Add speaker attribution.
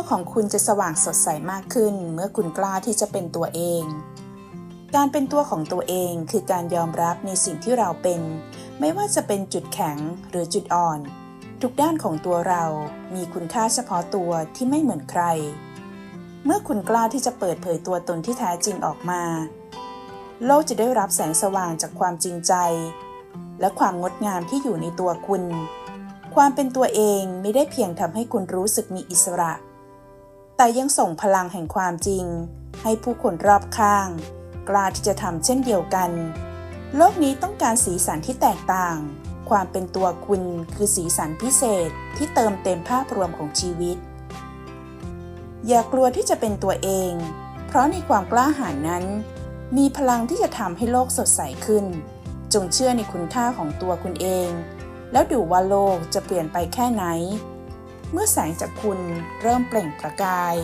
Speaker 1: กของคุณจะสว่างสดใสมากขึ้น เมื่อคุณกล้าที่จะเป็นตัวเอง การเป็นตัวของตัวเองคือการยอมรับในสิ่งที่เราเป็น ไม่ว่าจะเป็นจุดแข็งหรือจุดอ่อน ทุกด้านของตัวเรามีคุณค่าเฉพาะตัวที่ไม่เหมือนใคร เมื่อคุณกล้าที่จะเปิดเผยตัวตนที่แท้จริงออกมา โลกจะได้รับแสงสว่างจากความจริงใจ และความงดงามที่อยู่ในตัวคุณความเป็นตัวเองไม่ได้เพียงทำให้คุณรู้สึกมีอิสระ แต่ยังส่งพลังแห่งความจริง ให้ผู้คนรอบข้าง กล้าที่จะทำเช่นเดียวกัน โลกนี้ต้องการสีสันที่แตกต่าง ความเป็นตัวคุณคือสีสันพิเศษที่เติมเต็มภาพรวมของชีวิต อย่ากลัวที่จะเป็นตัวเอง เพราะในความกล้าหาญนั้น มีพลังที่จะทำให้โลกสดใสขึ้น จงเชื่อในคุณค่าของตัวคุณเอง แล้วดูว่าโลกจะเปลี่ยนไปแค่ไหน เมื่อแสงจากคุณเริ่มเปล่งประกาย